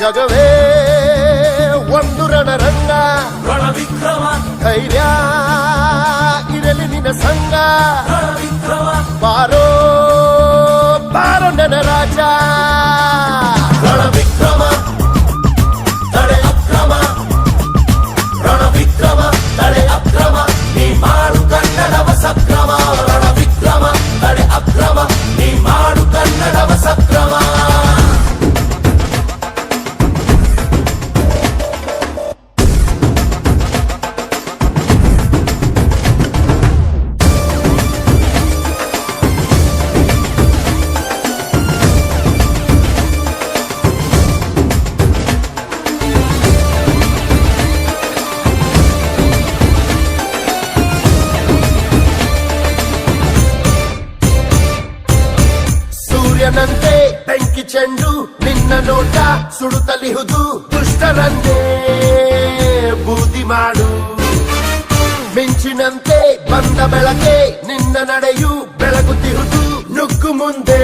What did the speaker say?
ಜಗವೇ ಒಂದು ರಣರಂಗ. ರಣ ವಿಕ್ರಮ ಧೈರ್ಯ ಇರಲಿ ನಿನ್ನ ಸಂಗ ವಿಕ್ರಮ ಬಾರೋ ದುಷ್ಟನಂತೆ ಬೆಂಕಿ ಚೆಂಡು ನಿನ್ನ ನೋಟ ಸುಡುತ್ತಲಿಹುದು ದುಷ್ಟನಂತೆ ಬೂದಿ ಮಾಡು ಮಿಂಚಿನಂತೆ ಬಂದ ಬೆಳಕೆ ನಿನ್ನ ನಡೆಯು ಬೆಳಗುತ್ತಿರುವುದು ನುಗ್ಗು ಮುಂದೆ